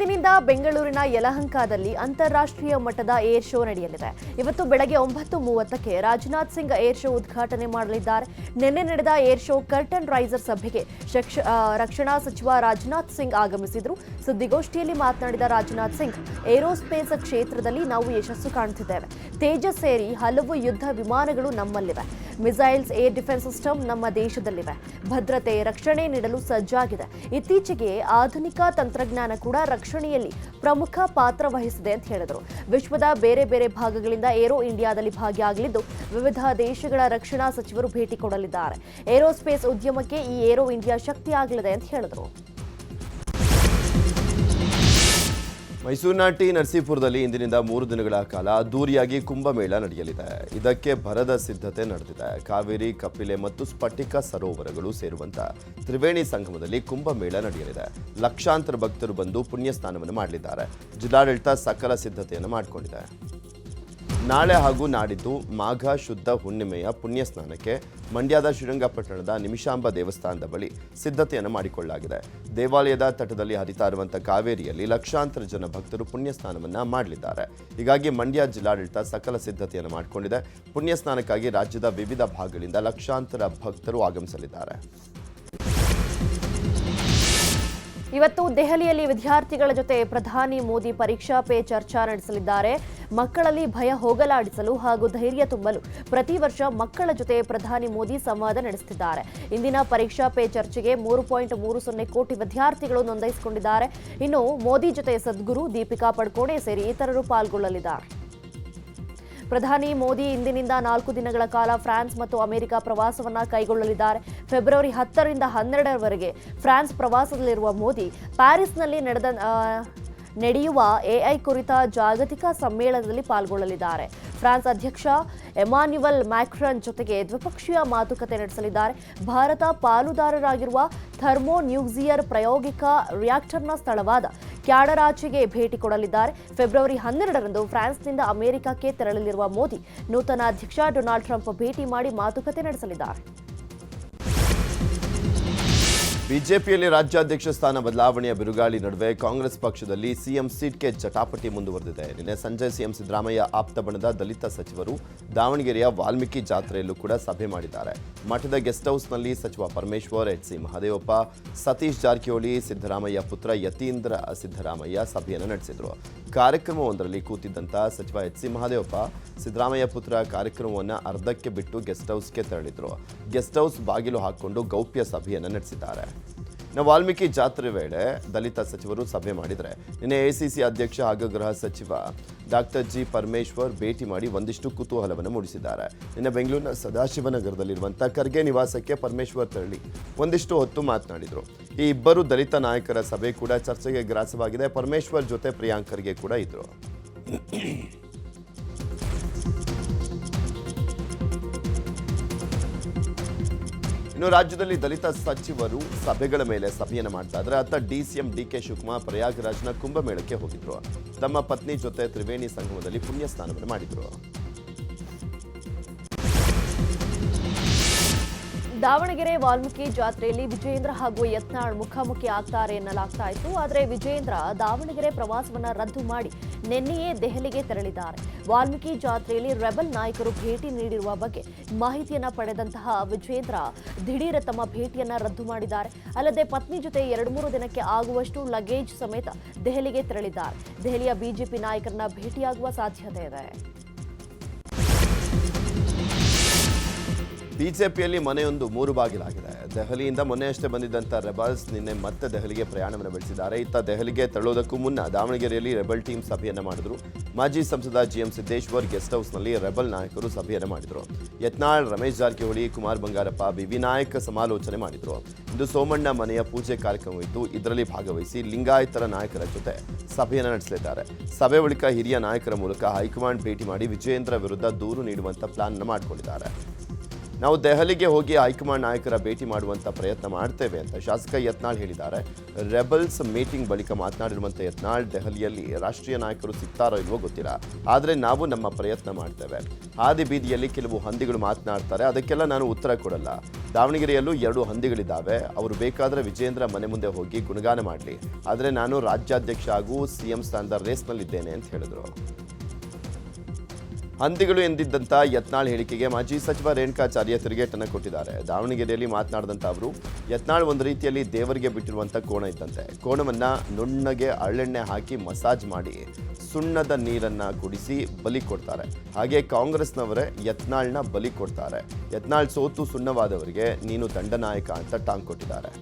നന്ദിനി ಇಂದಿನಿಂದ ಬೆಂಗಳೂರಿನ ಯಲಹಂಕದಲ್ಲಿ ಅಂತಾರಾಷ್ಟ್ರೀಯ ಮಟ್ಟದ ಏರ್ ಶೋ ನಡೆಯಲಿದೆ. ಇವತ್ತು ಬೆಳಗ್ಗೆ ಒಂಬತ್ತು ಮೂವತ್ತಕ್ಕೆ ರಾಜನಾಥ್ ಸಿಂಗ್ ಏರ್ ಶೋ ಉದ್ಘಾಟನೆ ಮಾಡಲಿದ್ದಾರೆ. ನಿನ್ನೆ ನಡೆದ ಏರ್ ಶೋ ಕರ್ಟನ್ ರೈಸರ್ ಸಭೆಗೆ ರಕ್ಷಣಾ ಸಚಿವ ರಾಜನಾಥ್ ಸಿಂಗ್ ಆಗಮಿಸಿದ್ರು. ಸುದ್ದಿಗೋಷ್ಠಿಯಲ್ಲಿ ಮಾತನಾಡಿದ ರಾಜನಾಥ್ ಸಿಂಗ್, ಏರೋಸ್ಪೇಸ್ ಕ್ಷೇತ್ರದಲ್ಲಿ ನಾವು ಯಶಸ್ಸು ಕಾಣುತ್ತಿದ್ದೇವೆ ತೇಜಸ್ ಸೇರಿ ಹಲವು ಯುದ್ಧ ವಿಮಾನಗಳು ನಮ್ಮಲ್ಲಿವೆ. ಮಿಸೈಲ್ಸ್, ಏರ್ ಡಿಫೆನ್ಸ್ ಸಿಸ್ಟಮ್ ನಮ್ಮ ದೇಶದಲ್ಲಿವೆ. ಭದ್ರತೆ, ರಕ್ಷಣೆ ನೀಡಲು ಸಜ್ಜಾಗಿದೆ. ಇತ್ತೀಚೆಗೆ ಆಧುನಿಕ ತಂತ್ರಜ್ಞಾನ ಕೂಡ ರಕ್ಷಣೆಯಲ್ಲಿ ಪ್ರಮುಖ ಪಾತ್ರ ವಹಿಸಿದೆ ಅಂತ ಹೇಳಿದರು. ವಿಶ್ವದ ಬೇರೆ ಬೇರೆ ಭಾಗಗಳಿಂದ ಏರೋ ಇಂಡಿಯಾದಲ್ಲಿ ಭಾಗಿಯಾಗಲಿದ್ದು ವಿವಿಧ ದೇಶಗಳ ರಕ್ಷಣಾ ಸಚಿವರು ಭೇಟಿ ಕೊಡಲಿದ್ದಾರೆ. ಏರೋಸ್ಪೇಸ್ ಉದ್ಯಮಕ್ಕೆ ಈ ಏರೋ ಇಂಡಿಯಾ ಶಕ್ತಿಯಾಗಲಿದೆ ಅಂತ ಹೇಳಿದರು. ಮೈಸೂರಿನ ಟಿ ನರಸೀಪುರದಲ್ಲಿ ಇಂದಿನಿಂದ ಮೂರು ದಿನಗಳ ಕಾಲ ಅದ್ದೂರಿಯಾಗಿ ಕುಂಭಮೇಳ ನಡೆಯಲಿದೆ. ಇದಕ್ಕೆ ಭರದ ಸಿದ್ಧತೆ ನಡೆದಿದೆ. ಕಾವೇರಿ, ಕಪಿಲೆ ಮತ್ತು ಸ್ಫಟಿಕ ಸರೋವರಗಳು ಸೇರುವಂತ ತ್ರಿವೇಣಿ ಸಂಗಮದಲ್ಲಿ ಕುಂಭಮೇಳ ನಡೆಯಲಿದೆ. ಲಕ್ಷಾಂತರ ಭಕ್ತರು ಬಂದು ಪುಣ್ಯ ಸ್ನಾನವನ್ನು ಮಾಡಲಿದ್ದಾರೆ. ಜಿಲ್ಲಾಡಳಿತ ಸಕಲ ಸಿದ್ಧತೆಯನ್ನು ಮಾಡಿಕೊಂಡಿದೆ. ನಾಳೆ ಹಾಗೂ ನಾಡಿದ್ದು ಮಾಘ ಶುದ್ಧ ಹುಣ್ಣಿಮೆಯ ಪುಣ್ಯ ಸ್ನಾನಕ್ಕೆ ಮಂಡ್ಯದ ಶ್ರೀರಂಗಪಟ್ಟಣದ ನಿಮಿಷಾಂಬ ದೇವಸ್ಥಾನದ ಬಳಿ ಸಿದ್ಧತೆಯನ್ನು ಮಾಡಿಕೊಳ್ಳಲಾಗಿದೆ. ದೇವಾಲಯದ ತಟದಲ್ಲಿ ಹರಿತಾ ಇರುವಂಥ ಕಾವೇರಿಯಲ್ಲಿ ಲಕ್ಷಾಂತರ ಜನ ಭಕ್ತರು ಪುಣ್ಯ ಸ್ನಾನವನ್ನ ಮಾಡಲಿದ್ದಾರೆ. ಹೀಗಾಗಿ ಮಂಡ್ಯ ಜಿಲ್ಲಾಡಳಿತ ಸಕಲ ಸಿದ್ಧತೆಯನ್ನು ಮಾಡಿಕೊಂಡಿದೆ. ಪುಣ್ಯ ಸ್ನಾನಕ್ಕಾಗಿ ರಾಜ್ಯದ ವಿವಿಧ ಭಾಗಗಳಿಂದ ಲಕ್ಷಾಂತರ ಭಕ್ತರು ಆಗಮಿಸಲಿದ್ದಾರೆ. ಇವತ್ತು ದೆಹಲಿಯಲ್ಲಿ ವಿದ್ಯಾರ್ಥಿಗಳ ಜೊತೆ ಪ್ರಧಾನಿ ಮೋದಿ ಪರೀಕ್ಷಾ ಪೇ ಚರ್ಚಾ ನಡೆಸಲಿದ್ದಾರೆ. ಮಕ್ಕಳಲ್ಲಿ ಭಯ ಹೋಗಲಾಡಿಸಲು ಹಾಗೂ ಧೈರ್ಯ ತುಂಬಲು ಪ್ರತಿ ವರ್ಷ ಮಕ್ಕಳ ಜೊತೆ ಪ್ರಧಾನಿ ಮೋದಿ ಸಂವಾದ ನಡೆಸುತ್ತಿದ್ದಾರೆ. ಇಂದಿನ ಪರೀಕ್ಷಾ ಪೇ ಚರ್ಚೆಗೆ ಮೂರು ಪಾಯಿಂಟ್ ಮೂರು ಸೊನ್ನೆ ಕೋಟಿ ವಿದ್ಯಾರ್ಥಿಗಳು ನೋಂದಾಯಿಸಿಕೊಂಡಿದ್ದಾರೆ. ಇನ್ನು ಮೋದಿ ಜೊತೆ ಸದ್ಗುರು ದೀಪಿಕಾ ಪಡ್ಕೋಣೆ ಸೇರಿ ಇತರರು ಪಾಲ್ಗೊಳ್ಳಲಿದ್ದಾರೆ. ಪ್ರಧಾನಿ ಮೋದಿ ಇಂದಿನಿಂದ ನಾಲ್ಕು ದಿನಗಳ ಕಾಲ ಫ್ರಾನ್ಸ್ ಮತ್ತು ಅಮೆರಿಕ ಪ್ರವಾಸವನ್ನ ಕೈಗೊಳ್ಳಲಿದ್ದಾರೆ. ಫೆಬ್ರವರಿ ಹತ್ತರಿಂದ ಹನ್ನೆರಡರವರೆಗೆ ಫ್ರಾನ್ಸ್ ಪ್ರವಾಸದಲ್ಲಿರುವ ಮೋದಿ ಪ್ಯಾರಿಸ್ನಲ್ಲಿ ನಡೆದ ನಡೆಯುವ ಎಐ ಕುರಿತ ಜಾಗತಿಕ ಸಮ್ಮೇಳನದಲ್ಲಿ ಪಾಲ್ಗೊಳ್ಳಲಿದ್ದಾರೆ. ಫ್ರಾನ್ಸ್ ಅಧ್ಯಕ್ಷ ಎಮಾನ್ಯುವಲ್ ಮ್ಯಾಕ್ರನ್ ಜೊತೆಗೆ ದ್ವಿಪಕ್ಷೀಯ ಮಾತುಕತೆ ನಡೆಸಲಿದ್ದಾರೆ. ಭಾರತ ಪಾಲುದಾರರಾಗಿರುವ ಥರ್ಮೋ ನ್ಯೂಕ್ಲಿಯರ್ ಪ್ರಾಯೋಗಿಕ ರಿಯಾಕ್ಟರ್ನ ಸ್ಥಳವಾದ ಕ್ಯಾಡರಾಚಿಗೆ ಭೇಟಿ ಕೊಡಲಿದ್ದಾರೆ. ಫೆಬ್ರವರಿ ಹನ್ನೆರಡರಂದು ಫ್ರಾನ್ಸ್ನಿಂದ ಅಮೆರಿಕಕ್ಕೆ ತೆರಳಲಿರುವ ಮೋದಿ, ನೂತನ ಅಧ್ಯಕ್ಷ ಡೊನಾಲ್ಡ್ ಟ್ರಂಪ್ ಭೇಟಿ ಮಾಡಿ ಮಾತುಕತೆ ನಡೆಸಲಿದ್ದಾರೆ. ಬಿಜೆಪಿಯಲ್ಲಿ ರಾಜ್ಯಾಧ್ಯಕ್ಷ ಸ್ಥಾನ ಬದಲಾವಣೆಯ ಬಿರುಗಾಳಿ ನಡುವೆ ಕಾಂಗ್ರೆಸ್ ಪಕ್ಷದಲ್ಲಿ ಸಿಎಂ ಸೀಟ್ಗೆ ಜಟಾಪಟಿ ಮುಂದುವರೆದಿದೆ. ನಿನ್ನೆ ಸಂಜೆ ಸಿಎಂ ಸಿದ್ದರಾಮಯ್ಯ ಆಪ್ತ ಬಣದ ದಲಿತ ಸಚಿವರು ದಾವಣಗೆರೆಯ ವಾಲ್ಮೀಕಿ ಜಾತ್ರೆಯಲ್ಲೂ ಕೂಡ ಸಭೆ ಮಾಡಿದ್ದಾರೆ. ಮಠದ ಗೆಸ್ಟ್ ಹೌಸ್ನಲ್ಲಿ ಸಚಿವ ಪರಮೇಶ್ವರ್, ಎಚ್ ಸಿ ಮಹದೇವಪ್ಪ, ಸತೀಶ್ ಜಾರಕಿಹೊಳಿ, ಸಿದ್ದರಾಮಯ್ಯ ಪುತ್ರ ಯತೀಂದ್ರ ಸಿದ್ದರಾಮಯ್ಯ ಸಭೆಯನ್ನು ನಡೆಸಿದರು. ಕಾರ್ಯಕ್ರಮವೊಂದರಲ್ಲಿ ಕೂತಿದ್ದಂಥ ಸಚಿವ ಎಚ್ ಸಿ ಮಹಾದೇವಪ್ಪ ಸಿದ್ದರಾಮಯ್ಯ ಪುತ್ರ ಕಾರ್ಯಕ್ರಮವನ್ನು ಅರ್ಧಕ್ಕೆ ಬಿಟ್ಟು ಗೆಸ್ಟ್ ಹೌಸ್ಗೆ ತೆರಳಿದ್ರು. ಗೆಸ್ಟ್ ಹೌಸ್ ಬಾಗಿಲು ಹಾಕಿಕೊಂಡು ಗೌಪ್ಯ ಸಭೆಯನ್ನು ನಡೆಸಿದ್ದಾರೆ. ಇನ್ನು ವಾಲ್ಮೀಕಿ ಜಾತ್ರೆ ವೇಳೆ ದಲಿತ ಸಚಿವರು ಸಭೆ ಮಾಡಿದರೆ ನಿನ್ನೆ ಎಸಿಸಿ ಅಧ್ಯಕ್ಷ ಹಾಗೂ ಗೃಹ ಸಚಿವ ಡಾಕ್ಟರ್ ಜಿ ಪರಮೇಶ್ವರ್ ಭೇಟಿ ಮಾಡಿ ಒಂದಿಷ್ಟು ಕುತೂಹಲವನ್ನು ಮೂಡಿಸಿದ್ದಾರೆ. ನಿನ್ನೆ ಬೆಂಗಳೂರಿನ ಸದಾಶಿವನಗರದಲ್ಲಿರುವಂಥ ಖರ್ಗೆ ನಿವಾಸಕ್ಕೆ ಪರಮೇಶ್ವರ್ ತೆರಳಿ ಒಂದಿಷ್ಟು ಹೊತ್ತು ಮಾತನಾಡಿದರು. ಈ ಇಬ್ಬರು ದಲಿತ ನಾಯಕರ ಸಭೆ ಕೂಡ ಚರ್ಚೆಗೆ ಗ್ರಾಸವಾಗಿದೆ. ಪರಮೇಶ್ವರ್ ಜೊತೆ ಪ್ರಿಯಾಂಕ್ ಖರ್ಗೆ ಕೂಡ ಇದ್ರು. ಇನ್ನು ರಾಜ್ಯದಲ್ಲಿ ದಲಿತ ಸಚಿವರು ಸಭೆಗಳ ಮೇಲೆ ಸಭೆಯನ್ನು ಮಾಡ್ತಾ ಇದ್ರೆ ಅತ್ತ ಡಿಸಿಎಂ ಡಿ ಕೆ ಶಿವಕುಮಾರ್, ಪ್ರಯಾಗ್ರಾಜ್ನ ಕುಂಭಮೇಳಕ್ಕೆ ಹೋಗಿದ್ರು. ತಮ್ಮ ಪತ್ನಿ ಜೊತೆ ತ್ರಿವೇಣಿ ಸಂಗಮದಲ್ಲಿ ಪುಣ್ಯ ಸ್ನಾನವನ್ನು ಮಾಡಿದ್ರು. ದಾವಣಗೆರೆ ವಾಲ್ಮೀಕಿ ಜಾತ್ರೆಯಲ್ಲಿ ವಿಜೇಂದ್ರ ಹಾಗೂ ಯತ್ನಾಳ್ ಮುಖಾಮುಖಿ ಆಗ್ತಾರೆ ಎನ್ನಲಾಗ್ತಾ ಇತ್ತು. ಆದರೆ ವಿಜೇಂದ್ರ ದಾವಣಗೆರೆ ಪ್ರವಾಸವನ್ನ ರದ್ದು ಮಾಡಿ ನಿನ್ನೆಯೇ ದೆಹಲಿಗೆ ತೆರಳಿದ್ದಾರೆ. ವಾಲ್ಮೀಕಿ ಜಾತ್ರೆಯಲ್ಲಿ ರೆಬಲ್ ನಾಯಕರು ಭೇಟಿ ನೀಡಿರುವ ಬಗ್ಗೆ ಮಾಹಿತಿಯನ್ನ ಪಡೆದಂತಹ ವಿಜೇಂದ್ರ ದಿಢೀರ ತಮ್ಮ ಭೇಟಿಯನ್ನ ರದ್ದು ಮಾಡಿದ್ದಾರೆ. ಅಲ್ಲದೆ ಪತ್ನಿ ಜೊತೆ ಎರಡು ಮೂರು ದಿನಕ್ಕೆ ಆಗುವಷ್ಟು ಲಗೇಜ್ ಸಮೇತ ದೆಹಲಿಗೆ ತೆರಳಿದ್ದಾರೆ. ದೆಹಲಿಯ ಬಿಜೆಪಿ ನಾಯಕರನ್ನ ಭೇಟಿಯಾಗುವ ಸಾಧ್ಯತೆ ಇದೆ. ಬಿಜೆಪಿಯಲ್ಲಿ ಮನೆಯೊಂದು ಮೂರು ಬಾಗಿಲಾಗಿದೆ. ದೆಹಲಿಯಿಂದ ಮೊನ್ನೆಯಷ್ಟೇ ಬಂದಿದ್ದಂಥ ರೆಬಲ್ಸ್ ನಿನ್ನೆ ಮತ್ತೆ ದೆಹಲಿಗೆ ಪ್ರಯಾಣವನ್ನು ಬೆಳೆಸಿದ್ದಾರೆ. ಇತ್ತ ದೆಹಲಿಗೆ ತೆರಳೋದಕ್ಕೂ ಮುನ್ನ ದಾವಣಗೆರೆಯಲ್ಲಿ ರೆಬಲ್ ಟೀಮ್ ಸಭೆಯನ್ನು ಮಾಡಿದ್ರು. ಮಾಜಿ ಸಂಸದ ಜಿಎಂ ಸಿದ್ದೇಶ್ವರ್ ಗೆಸ್ಟ್ ಹೌಸ್ನಲ್ಲಿ ರೆಬಲ್ ನಾಯಕರು ಸಭೆಯನ್ನು ಮಾಡಿದರು. ಯತ್ನಾಳ್, ರಮೇಶ್ ಜಾರಕಿಹೊಳಿ, ಕುಮಾರ್ ಬಂಗಾರಪ್ಪ ಬಿ ನಾಯಕ್ ಸಮಾಲೋಚನೆ ಮಾಡಿದರು. ಇಂದು ಸೋಮಣ್ಣ ಮನೆಯ ಪೂಜೆ ಕಾರ್ಯಕ್ರಮವಿತ್ತು ಇದರಲ್ಲಿ ಭಾಗವಹಿಸಿ ಲಿಂಗಾಯತರ ನಾಯಕರ ಜೊತೆ ಸಭೆಯನ್ನು ನಡೆಸಲಿದ್ದಾರೆ. ಸಭೆ ಬಳಿಕ ಹಿರಿಯ ನಾಯಕರ ಮೂಲಕ ಹೈಕಮಾಂಡ್ ಭೇಟಿ ಮಾಡಿ ವಿಜಯೇಂದ್ರ ವಿರುದ್ಧ ದೂರು ನೀಡುವಂತ ಪ್ಲಾನ್ ಮಾಡಿಕೊಂಡಿದ್ದಾರೆ. ನಾವು ದೆಹಲಿಗೆ ಹೋಗಿ ಹೈಕಮಾಂಡ್ ನಾಯಕರ ಭೇಟಿ ಮಾಡುವಂಥ ಪ್ರಯತ್ನ ಮಾಡ್ತೇವೆ ಅಂತ ಶಾಸಕ ಯತ್ನಾಳ್ ಹೇಳಿದ್ದಾರೆ. ರೆಬಲ್ಸ್ ಮೀಟಿಂಗ್ ಬಳಿಕ ಮಾತನಾಡಿರುವಂಥ ಯತ್ನಾಳ್, ದೆಹಲಿಯಲ್ಲಿ ರಾಷ್ಟ್ರೀಯ ನಾಯಕರು ಸಿಗ್ತಾರೋ ಇಲ್ವೋ ಗೊತ್ತಿಲ್ಲ. ಆದರೆ ನಾವು ನಮ್ಮ ಪ್ರಯತ್ನ ಮಾಡ್ತೇವೆ. ಹಾದಿ ಬೀದಿಯಲ್ಲಿ ಕೆಲವು ಹಂದಿಗಳು ಮಾತನಾಡ್ತಾರೆ. ಅದಕ್ಕೆಲ್ಲ ನಾನು ಉತ್ತರ ಕೊಡಲ್ಲ. ದಾವಣಗೆರೆಯಲ್ಲೂ ಎರಡು ಹಂದಿಗಳಿದ್ದಾವೆ. ಅವರು ಬೇಕಾದರೆ ವಿಜೇಂದ್ರ ಮನೆ ಮುಂದೆ ಹೋಗಿ ಗುಣಗಾನ ಮಾಡಲಿ. ಆದರೆ ನಾನು ರಾಜ್ಯಾಧ್ಯಕ್ಷ ಹಾಗೂ ಸಿಎಂ ಸ್ಥಾನದ ರೇಸ್ನಲ್ಲಿದ್ದೇನೆ ಅಂತ ಹೇಳಿದರು. ಹಂದಿಗಳು ಎಂದಿದ್ದಂಥ ಯತ್ನಾಳ್ ಹೇಳಿಕೆಗೆ ಮಾಜಿ ಸಚಿವ ರೇಣುಕಾಚಾರ್ಯ ತಿರುಗೇಟನ್ನು ಕೊಟ್ಟಿದ್ದಾರೆ. ದಾವಣಗೆರೆಯಲ್ಲಿ ಮಾತನಾಡಿದಂಥ ಅವರು, ಯತ್ನಾಳ್ ಒಂದು ರೀತಿಯಲ್ಲಿ ದೇವರಿಗೆ ಬಿಟ್ಟಿರುವಂಥ ಕೋಣ ಇದ್ದಂತೆ ಕೋಣವನ್ನು ನುಣ್ಣಗೆ ಅಳ್ಳೆಣ್ಣೆ ಹಾಕಿ ಮಸಾಜ್ ಮಾಡಿ ಸುಣ್ಣದ ನೀರನ್ನ ಕುಡಿಸಿ ಬಲಿ ಕೊಡ್ತಾರೆ. ಹಾಗೆ ಕಾಂಗ್ರೆಸ್ನವರೇ ಯತ್ನಾಳ್ನ ಬಲಿ ಕೊಡ್ತಾರೆ. ಯತ್ನಾಳ್ ಸೋತು ಸುಣ್ಣವಾದವರಿಗೆ ನೀನು ದಂಡನಾಯಕ ಅಂತ ಟಾಂಗ್ ಕೊಟ್ಟಿದ್ದಾರೆ.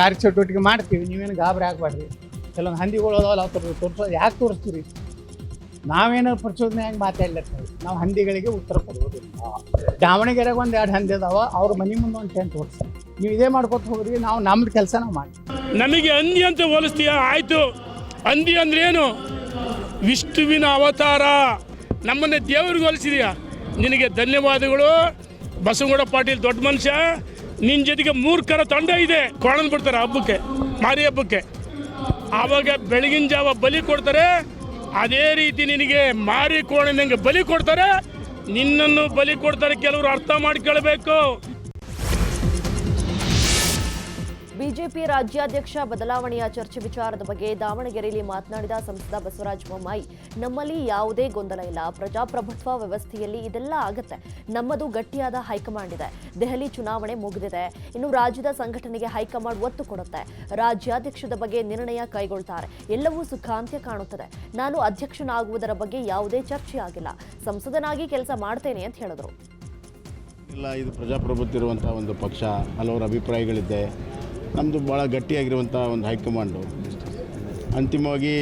ಕಾರ್ಯಚಟುವಟಿಕೆ ಮಾಡ್ತೀವಿ, ನೀವೇನು ಗಾಬರಿ ಆಗಬಾರ್ದು. ಕೆಲವೊಂದು ಹಂದಿಗಳು ಅದಾವಲ್ಲ ತೋರಿಸೋದು ಯಾಕೆ ತೋರಿಸ್ತೀರಿ? ನಾವೇನಾದ್ರು ಪ್ರಚೋದನೆ ಹಂಗೆ ಮಾತಾಡ್ಲತ್ತೀವಿ ನಾವು ಹಂದಿಗಳಿಗೆ ಉತ್ತರ ಕೊಡೋದಿಲ್ಲ ದಾವಣಗೆರೆಗೆ ಒಂದು ಎರಡು ಹಂದಿ ಅದಾವ, ಅವ್ರ ಮನೆ ಮುಂದೆ ಒಂದು ಟೆಂಟ್ ಓಡಿಸಿ ನೀವು ಇದೇ ಮಾಡ್ಕೊತ ಹೋಗ್ರಿ, ನಾವು ನಮ್ದು ಕೆಲಸ ನಾವು ಮಾಡಿ. ನಮಗೆ ಹಂದಿ ಅಂತ ಹೋಲಿಸ್ತೀಯ? ಆಯಿತು. ಹಂದಿ ಅಂದ್ರೆ ಏನು ವಿಷ್ಣುವಿನ ಅವತಾರ. ನಮ್ಮನ್ನ ದೇವ್ರಿಗೆ ಹೋಲಿಸಿದೀಯ. ನಿನಗೆ ಧನ್ಯವಾದಗಳು. ಬಸವಗೌಡ ಪಾಟೀಲ್ ದೊಡ್ಡ ಮನುಷ್ಯ. ನಿನ್ನ ಜೊತೆಗೆ ಮೂರ್ಖರ ತಂಡ ಇದೆ. ಕೊಳನ್ ಬಿಡ್ತಾರೆ ಹಬ್ಬಕ್ಕೆ, ಮಾರಿ ಹಬ್ಬಕ್ಕೆ. ಆವಾಗ ಬೆಳಗಿನ ಜಾವ ಬಲಿ ಕೊಡ್ತಾರೆ. ಅದೇ ರೀತಿ ನಿನಗೆ ಮಾರಿ ಕೋಣನಂಗೆ ಬಲಿ ಕೊಡ್ತಾರೆ. ನಿನ್ನನ್ನು ಬಲಿ ಕೊಡ್ತಾರೆ. ಕೆಲವರು ಅರ್ಥ ಮಾಡ್ಕೊಳ್ಬೇಕು. ಬಿಜೆಪಿ ರಾಜ್ಯಾಧ್ಯಕ್ಷ ಬದಲಾವಣೆಯ ಚರ್ಚೆ ವಿಚಾರದ ಬಗ್ಗೆ ದಾವಣಗೆರೆಯಲ್ಲಿ ಮಾತನಾಡಿದ ಸಂಸದ ಬಸವರಾಜ ಬೊಮ್ಮಾಯಿ, ನಮ್ಮಲ್ಲಿ ಯಾವುದೇ ಗೊಂದಲ ಇಲ್ಲ. ಪ್ರಜಾಪ್ರಭುತ್ವ ವ್ಯವಸ್ಥೆಯಲ್ಲಿ ಇದೆಲ್ಲ ಆಗತ್ತೆ. ನಮ್ಮದು ಗಟ್ಟಿಯಾದ ಹೈಕಮಾಂಡ್ ಇದೆ. ದೆಹಲಿ ಚುನಾವಣೆ ಮುಗಿದಿದೆ. ಇನ್ನು ರಾಜ್ಯದ ಸಂಘಟನೆಗೆ ಹೈಕಮಾಂಡ್ ಒತ್ತು ಕೊಡುತ್ತೆ. ರಾಜ್ಯಾಧ್ಯಕ್ಷದ ಬಗ್ಗೆ ನಿರ್ಣಯ ಕೈಗೊಳ್ತಾರೆ. ಎಲ್ಲವೂ ಸುಖಾಂತ್ಯ ಕಾಣುತ್ತದೆ. ನಾನು ಅಧ್ಯಕ್ಷನಾಗುವುದರ ಬಗ್ಗೆ ಯಾವುದೇ ಚರ್ಚೆ ಆಗಿಲ್ಲ. ಸಂಸದನಾಗಿ ಕೆಲಸ ಮಾಡ್ತೇನೆ ಅಂತ ಹೇಳಿದ್ರು. ಇಲ್ಲ, ಇದು ಪ್ರಜಾಪ್ರಭುತ್ವ ಇರುವಂಥ ಒಂದು ಪಕ್ಷ. ಹಲವರ ಅಭಿಪ್ರಾಯಗಳಿದೆ. ನಮ್ಮದು ಭಾಳ ಗಟ್ಟಿಯಾಗಿರುವಂಥ ಒಂದು ಹೈಕಮಾಂಡು. ಅಂತಿಮವಾಗಿ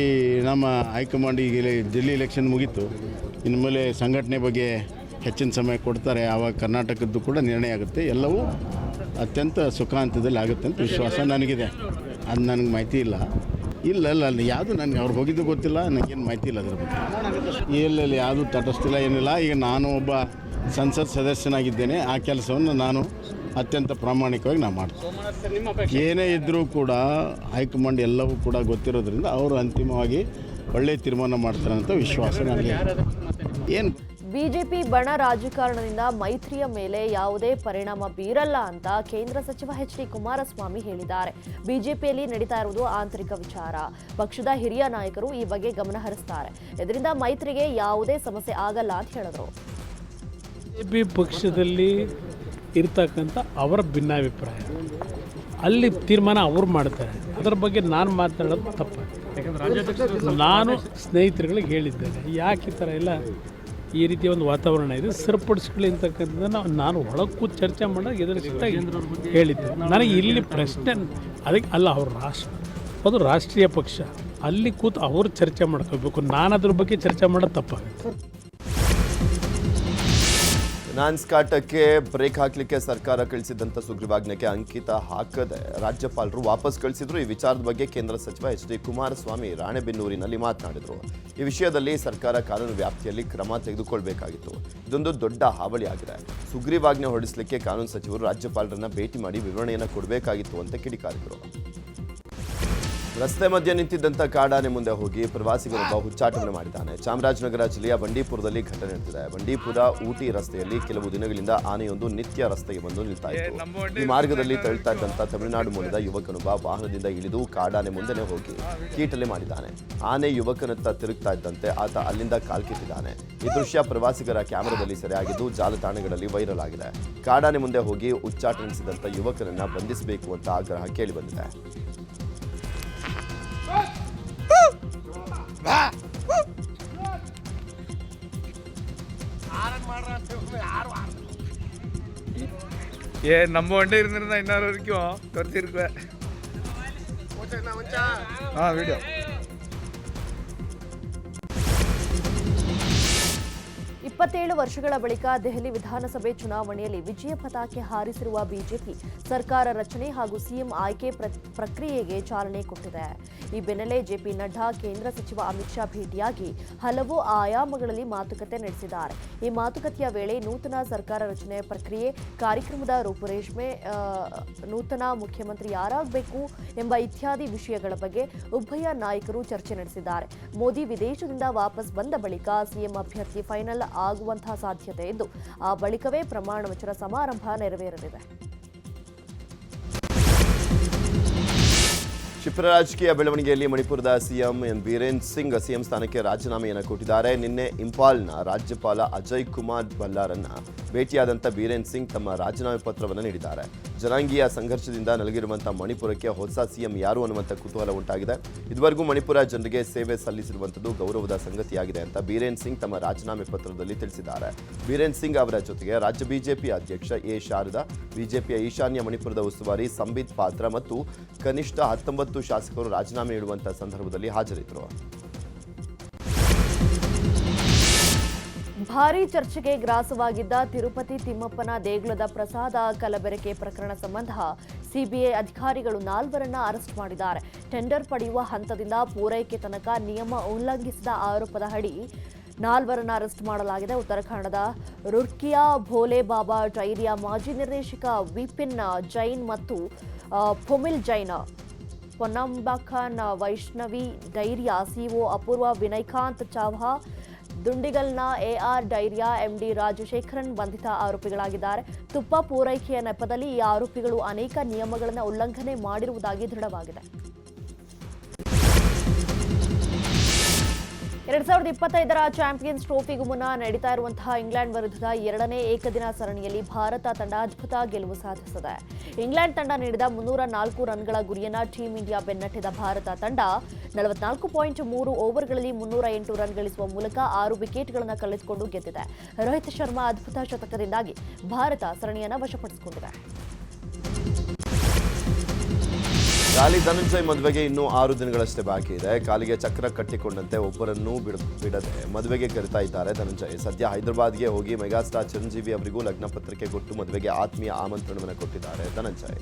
ನಮ್ಮ ಹೈಕಮಾಂಡ್ ಈಗ ಡೆಲ್ಲಿ ಎಲೆಕ್ಷನ್ ಮುಗೀತು. ಮೇಲೆ ಸಂಘಟನೆ ಬಗ್ಗೆ ಹೆಚ್ಚಿನ ಸಮಯ ಕೊಡ್ತಾರೆ. ಆವಾಗ ಕರ್ನಾಟಕದ್ದು ಕೂಡ ನಿರ್ಣಯ ಆಗುತ್ತೆ. ಎಲ್ಲವೂ ಅತ್ಯಂತ ಸುಖಾಂತದಲ್ಲಿ ಆಗುತ್ತೆ ಅಂತ ವಿಶ್ವಾಸ ನನಗಿದೆ. ಅದು ನನಗೆ ಮಾಹಿತಿ ಇಲ್ಲ. ಇಲ್ಲ ಇಲ್ಲ ಅಲ್ಲಿ ಯಾವುದು ನನಗೆ ಅವ್ರು ಹೋಗಿದ್ದು ಗೊತ್ತಿಲ್ಲ. ನನಗೇನು ಮಾಹಿತಿ ಇಲ್ಲ ಅದ್ರ ಬಗ್ಗೆ. ಇಲ್ಲ ಯಾವುದು ತಟಸ್ಥಿಲ್ಲ, ಏನಿಲ್ಲ. ಈಗ ನಾನು ಒಬ್ಬ ಸಂಸತ್ ಸದಸ್ಯನಾಗಿದ್ದೇನೆ. ಆ ಕೆಲಸವನ್ನು ನಾನು ಅತ್ಯಂತ ಪ್ರಾಮಾಣಿಕವಾಗಿ ನಾನು ಮಾಡ್ತೀನಿ. ಏನೇ ಇದ್ದರೂ ಕೂಡ ಹೈಕಮಾಂಡ್ ಎಲ್ಲವೂ ಕೂಡ ಗೊತ್ತಿರೋದ್ರಿಂದ ಅವರು ಅಂತಿಮವಾಗಿ ಒಳ್ಳೆಯ ತೀರ್ಮಾನ ಮಾಡ್ತಾರೆ ಅಂತ ವಿಶ್ವಾಸ ನನಗೆ ಏನು? ಬಿಜೆಪಿ ಬಣ ರಾಜಕಾರಣದಿಂದ ಮೈತ್ರಿಯ ಮೇಲೆ ಯಾವುದೇ ಪರಿಣಾಮ ಬೀರಲ್ಲ ಅಂತ ಕೇಂದ್ರ ಸಚಿವ ಎಚ್ ಡಿ ಕುಮಾರಸ್ವಾಮಿ ಹೇಳಿದ್ದಾರೆ. ಬಿಜೆಪಿಯಲ್ಲಿ ನಡೀತಾ ಇರುವುದು ಆಂತರಿಕ ವಿಚಾರ. ಪಕ್ಷದ ಹಿರಿಯ ನಾಯಕರು ಈ ಬಗ್ಗೆ ಗಮನ ಹರಿಸ್ತಾರೆ. ಇದರಿಂದ ಮೈತ್ರಿಗೆ ಯಾವುದೇ ಸಮಸ್ಯೆ ಆಗಲ್ಲ ಅಂತ ಹೇಳಿದ್ರು. ಬಿ ಪಕ್ಷದಲ್ಲಿ ಇರ್ತಕ್ಕಂಥ ಅವರ ಭಿನ್ನಾಭಿಪ್ರಾಯ. ಅಲ್ಲಿ ತೀರ್ಮಾನ ಅವ್ರು ಮಾಡ್ತಾರೆ. ಅದರ ಬಗ್ಗೆ ನಾನು ಮಾತನಾಡೋದು ತಪ್ಪ. ನಾನು ಸ್ನೇಹಿತರುಗಳಿಗೆ ಹೇಳಿದ್ದೇನೆ. ಯಾಕೆ ಈ ಥರ ಎಲ್ಲ ಈ ರೀತಿಯ ಒಂದು ವಾತಾವರಣ ಇದೆ. ಸರಿಪಡಿಸ್ಕೊಳ್ಳಿ ಅಂತಕ್ಕಂಥದ್ದನ್ನು ನಾನು ಒಳಗೆ ಕೂತು ಚರ್ಚೆ ಮಾಡಿದಾಗ ಎದುರಿಸಿದಾಗ ಹೇಳಿದ್ದೆ. ನನಗೆ ಇಲ್ಲಿ ಪ್ರಶ್ನೆ ಅದಕ್ಕೆ ಅಲ್ಲ ಅವ್ರ ರಾಷ್ಟ್ರ. ಅದು ರಾಷ್ಟ್ರೀಯ ಪಕ್ಷ. ಅಲ್ಲಿ ಕೂತು ಅವರು ಚರ್ಚೆ ಮಾಡ್ಕೋಬೇಕು ನಾನು ಅದ್ರ ಬಗ್ಗೆ ಚರ್ಚೆ ಮಾಡೋದು ತಪ್ಪಾಗುತ್ತೆ ನಾನ್ಸ್ ಕಾಟಕ್ಕೆ ಬ್ರೇಕ್ ಹಾಕ್ಲಿಕ್ಕೆ ಸರ್ಕಾರ ಕಳಿಸಿದಂತ ಸುಗ್ರೀವಾಜ್ಞೆಗೆ ಅಂಕಿತ ಹಾಕದೆ ರಾಜ್ಯಪಾಲರು ವಾಪಸ್ ಕಳಿಸಿದ್ರು. ಈ ವಿಚಾರದ ಬಗ್ಗೆ ಕೇಂದ್ರ ಸಚಿವ ಎಚ್ ಡಿ ಕುಮಾರಸ್ವಾಮಿ ರಾಣೆಬೆನ್ನೂರಿನಲ್ಲಿ ಮಾತನಾಡಿದರು. ಈ ವಿಷಯದಲ್ಲಿ ಸರ್ಕಾರ ಕಾನೂನು ವ್ಯಾಪ್ತಿಯಲ್ಲಿ ಕ್ರಮ ತೆಗೆದುಕೊಳ್ಬೇಕಾಗಿತ್ತು. ಇದೊಂದು ದೊಡ್ಡ ಹಾವಳಿ ಆಗಿದೆ ಸುಗ್ರೀವಾಜ್ಞೆ ಹೊರಡಿಸಲಿಕ್ಕೆ ಕಾನೂನು ಸಚಿವರು ರಾಜ್ಯಪಾಲರನ್ನ ಭೇಟಿ ಮಾಡಿ ವಿವರಣೆಯನ್ನು ಕೊಡಬೇಕಾಗಿತ್ತು ಅಂತ ಕಿಡಿಕಾರಿದರು. ರಸ್ತೆ ಮಧ್ಯೆ ನಿಂತಿದ್ದಂಥ ಕಾಡಾನೆ ಮುಂದೆ ಹೋಗಿ ಪ್ರವಾಸಿಗರೊಬ್ಬ ಹುಚ್ಚಾಟವನ್ನು ಮಾಡಿದ್ದಾನೆ. ಚಾಮರಾಜನಗರ ಜಿಲ್ಲೆಯ ಬಂಡೀಪುರದಲ್ಲಿ ಘಟನೆ ನಡೆದಿದೆ. ಬಂಡೀಪುರ ಊಟಿ ರಸ್ತೆಯಲ್ಲಿ ಕೆಲವು ದಿನಗಳಿಂದ ಆನೆಯೊಂದು ನಿತ್ಯ ರಸ್ತೆಗೆ ಬಂದು ನಿಲ್ತಾ ಇತ್ತು. ಈ ಮಾರ್ಗದಲ್ಲಿ ತಳ್ತಾ ಇದ್ದಂಥ ತಮಿಳುನಾಡು ಮೂಲದ ಯುವಕನೊಬ್ಬ ವಾಹನದಿಂದ ಇಳಿದು ಕಾಡಾನೆ ಮುಂದೆನೆ ಹೋಗಿ ಕೀಟಲೆ ಮಾಡಿದ್ದಾನೆ. ಆನೆ ಯುವಕನತ್ತ ತಿರುಗ್ತಾ ಇದ್ದಂತೆ ಆತ ಅಲ್ಲಿಂದ ಕಾಲ್ಕಿಟ್ಟಿದ್ದಾನೆ ಈ ದೃಶ್ಯ ಪ್ರವಾಸಿಗರ ಕ್ಯಾಮೆರಾದಲ್ಲಿ ಸೆರೆಯಾಗಿದ್ದು ಜಾಲತಾಣಗಳಲ್ಲಿ ವೈರಲ್ ಆಗಿದೆ. ಕಾಡಾನೆ ಮುಂದೆ ಹೋಗಿ ಉಚ್ಚಾಟ ನಡೆಸಿದಂಥ ಯುವಕನನ್ನ ಬಂಧಿಸಬೇಕು ಅಂತ ಆಗ್ರಹ ಕೇಳಿಬಂದಿದೆ ஏ நம்ம வண்டி இருந்திருந்தா இன்னொரு வரைக்கும் துரத்திருக்குவேன் ஆ வீடியோ. ಇಪ್ಪತ್ತೇಳು ವರ್ಷಗಳ ಬಳಿಕ ದೆಹಲಿ ವಿಧಾನಸಭೆ ಚುನಾವಣೆಯಲ್ಲಿ ವಿಜಯ ಪತಾಕೆ ಹಾರಿಸಿರುವ ಬಿಜೆಪಿ ಸರ್ಕಾರ ರಚನೆ ಹಾಗೂ ಸಿಎಂ ಆಯ್ಕೆ ಪ್ರ- ಪ್ರಕ್ರಿಯೆಗೆ ಚಾಲನೆ ಕೊಟ್ಟಿದೆ. ಈ ಬೆನ್ನಲ್ಲೇ ಜೆಪಿ ನಡ್ಡಾ, ಕೇಂದ್ರ ಸಚಿವ ಅಮಿತ್ ಶಾ ಭೇಟಿಯಾಗಿ ಹಲವು ಆಯಾಮಗಳಲ್ಲಿ ಮಾತುಕತೆ ನಡೆಸಿದ್ದಾರೆ. ಈ ಮಾತುಕತೆಯ ವೇಳೆ ನೂತನ ಸರ್ಕಾರ ರಚನೆ ಪ್ರಕ್ರಿಯೆ, ಕಾರ್ಯಕ್ರಮದ ರೂಪುರೇಷ್ಮೆ ನೂತನ ಮುಖ್ಯಮಂತ್ರಿ ಯಾರಾಗಬೇಕು ಎಂಬ ಇತ್ಯಾದಿ ವಿಷಯಗಳ ಬಗ್ಗೆ ಉಭಯ ನಾಯಕರು ಚರ್ಚೆ ನಡೆಸಿದ್ದಾರೆ. ಮೋದಿ ವಿದೇಶದಿಂದ ವಾಪಸ್ ಬಂದ ಬಳಿಕ ಸಿಎಂ ಅಭ್ಯರ್ಥಿ ಫೈನಲ್ ಆಗುವಂತಹ ಸಾಧ್ಯತೆ ಇದ್ದು, ಆ ಬಳಿಕವೇ ಪ್ರಮಾಣ ವಚನ ಸಮಾರಂಭ ನೆರವೇರಲಿದೆ. ಕ್ಷಿಪ್ರ ರಾಜಕೀಯ ಬೆಳವಣಿಗೆಯಲ್ಲಿ ಮಣಿಪುರದ CM N Biren Singh CM ಸ್ಥಾನಕ್ಕೆ ರಾಜೀನಾಮೆಯನ್ನು ಕೊಟ್ಟಿದ್ದಾರೆ. ನಿನ್ನೆ ಇಂಪಾಲ್ನ ರಾಜ್ಯಪಾಲ ಅಜಯ್ ಕುಮಾರ್ ಬಲ್ಲಾರನ್ನ ಭೇಟಿಯಾದಂಥ ಬೀರೇನ್ ಸಿಂಗ್ ತಮ್ಮ ರಾಜೀನಾಮೆ ಪತ್ರವನ್ನು ನೀಡಿದ್ದಾರೆ. ಜನಾಂಗೀಯ ಸಂಘರ್ಷದಿಂದ ನಲಗಿರುವಂತಹ ಮಣಿಪುರಕ್ಕೆ ಹೊಸ ಸಿಎಂ ಯಾರು ಅನ್ನುವಂಥ ಕುತೂಹಲ ಉಂಟಾಗಿದೆ. ಇದುವರೆಗೂ ಮಣಿಪುರ ಜನರಿಗೆ ಸೇವೆ ಸಲ್ಲಿಸಿರುವಂಥದ್ದು ಗೌರವದ ಸಂಗತಿಯಾಗಿದೆ ಅಂತ ಬೀರೇನ್ ಸಿಂಗ್ ತಮ್ಮ ರಾಜೀನಾಮೆ ಪತ್ರದಲ್ಲಿ ತಿಳಿಸಿದ್ದಾರೆ. ಬೀರೇನ್ ಸಿಂಗ್ ಅವರ ಜೊತೆಗೆ ರಾಜ್ಯ ಬಿಜೆಪಿ ಅಧ್ಯಕ್ಷ ಎ. ಶಾರದಾ, ಬಿಜೆಪಿಯ ಈಶಾನ್ಯ ಮಣಿಪುರದ ಉಸ್ತುವಾರಿ ಸಂಬಿತ್ ಪಾತ್ರ ಮತ್ತು ಕನಿಷ್ಠ ಹತ್ತೊಂಬತ್ತು ಶಾಸಕರು ರಾಜೀನಾಮೆ ನೀಡುವಂತಹ ಸಂದರ್ಭದಲ್ಲಿ ಹಾಜರಿದ್ದರು. ಭಾರೀ ಚರ್ಚೆಗೆ ಗ್ರಾಸವಾಗಿದ್ದ ತಿರುಪತಿ ತಿಮ್ಮಪ್ಪನ ದೇಗುಲದ ಪ್ರಸಾದ ಕಲಬೆರಕೆ ಪ್ರಕರಣ ಸಂಬಂಧ ಸಿಬಿಐ ಅಧಿಕಾರಿಗಳು ನಾಲ್ವರನ್ನ ಅರೆಸ್ಟ್ ಮಾಡಿದ್ದಾರೆ. ಟೆಂಡರ್ ಪಡೆಯುವ ಹಂತದಿಂದ ಪೂರೈಕೆ ತನಕ ನಿಯಮ ಉಲ್ಲಂಘಿಸಿದ ಆರೋಪದ ಅಡಿ ನಾಲ್ವರನ್ನ ಅರೆಸ್ಟ್ ಮಾಡಲಾಗಿದೆ. ಉತ್ತರಾಖಂಡದ ರುರ್ಕಿಯಾ ಭೋಲೆ ಬಾಬಾ ಡೈರಿಯ ಮಾಜಿ ನಿರ್ದೇಶಕ ವಿಪಿನ್ ಜೈನ್ ಮತ್ತು ಪೊಮಿಲ್ ಜೈನ್ ಪೊನ್ನಂಬಖಾನ್ ವೈಷ್ಣವಿ ಡೈರಿಯ ಸಿಒ ಅಪೂರ್ವ ವಿನಯ್ಕಾಂತ್ ಚಾವ್ಹಾ ದುಂಡಿಗಲ್ನ ಎಆರ್ ಡೈರಿಯಾ ಎಂಡಿ ರಾಜಶೇಖರನ್ ಬಂಧಿತ ಆರೋಪಿಗಳಾಗಿದ್ದಾರೆ. ತುಪ್ಪ ಪೂರೈಕೆಯ ನೆಪದಲ್ಲಿ ಈ ಆರೋಪಿಗಳು ಅನೇಕ ನಿಯಮಗಳನ್ನು ಉಲ್ಲಂಘನೆ ಮಾಡಿರುವುದಾಗಿ ದೃಢವಾಗಿದೆ. ಎರಡ್ ಸಾವಿರದ ಇಪ್ಪತ್ತೈದರ ಚಾಂಪಿಯನ್ಸ್ ಟ್ರೋಫಿಗೂ ಮುನ್ನ ನಡೀತಾ ಇರುವಂತಹ ಇಂಗ್ಲೆಂಡ್ ವಿರುದ್ಧದ ಎರಡನೇ ಏಕದಿನ ಸರಣಿಯಲ್ಲಿ ಭಾರತ ತಂಡ ಅದ್ಭುತ ಗೆಲುವು ಸಾಧಿಸಿದೆ. ಇಂಗ್ಲೆಂಡ್ ತಂಡ ನೀಡಿದ ಮುನ್ನೂರ ನಾಲ್ಕು ರನ್ಗಳ ಗುರಿಯನ್ನ ಟೀಂ ಇಂಡಿಯಾ ಬೆನ್ನಟ್ಟಿದ ಭಾರತ ತಂಡ ನಲವತ್ನಾಲ್ಕು ಪಾಯಿಂಟ್ ಮೂರು ಓವರ್ಗಳಲ್ಲಿ ಮುನ್ನೂರ ಎಂಟು ರನ್ ಗಳಿಸುವ ಮೂಲಕ ಆರು ವಿಕೆಟ್ಗಳನ್ನು ಕಳೆದುಕೊಂಡು ಗೆದ್ದಿದೆ. ರೋಹಿತ್ ಶರ್ಮಾ ಅದ್ಭುತ ಶತಕದಿಂದಾಗಿ ಭಾರತ ಸರಣಿಯನ್ನು ವಶಪಡಿಸಿಕೊಂಡಿದೆ. ಗಾಲಿ ಧನಂಜಯ್ ಮದುವೆಗೆ ಇನ್ನೂ ಆರು ದಿನಗಳಷ್ಟೇ ಬಾಕಿ ಇದೆ. ಕಾಲಿಗೆ ಚಕ್ರ ಕಟ್ಟಿಕೊಂಡಂತೆ ಒಬ್ಬರನ್ನೂ ಬಿಡ, ಬಿಡದೆ ಮದುವೆಗೆ ಕರಿತಾ ಇದ್ದಾರೆ ಧನಂಜಯ್. ಸದ್ಯ ಹೈದರಾಬಾದ್ಗೆ ಹೋಗಿ ಮೆಗಾಸ್ಟಾರ್ ಚಿರಂಜೀವಿ ಅವರಿಗೂ ಲಗ್ನ ಪತ್ರಿಕೆ ಕೊಟ್ಟು ಮದುವೆಗೆ ಆತ್ಮೀಯ ಆಮಂತ್ರಣವನ್ನು ಕೊಟ್ಟಿದ್ದಾರೆ ಧನಂಜಯ್.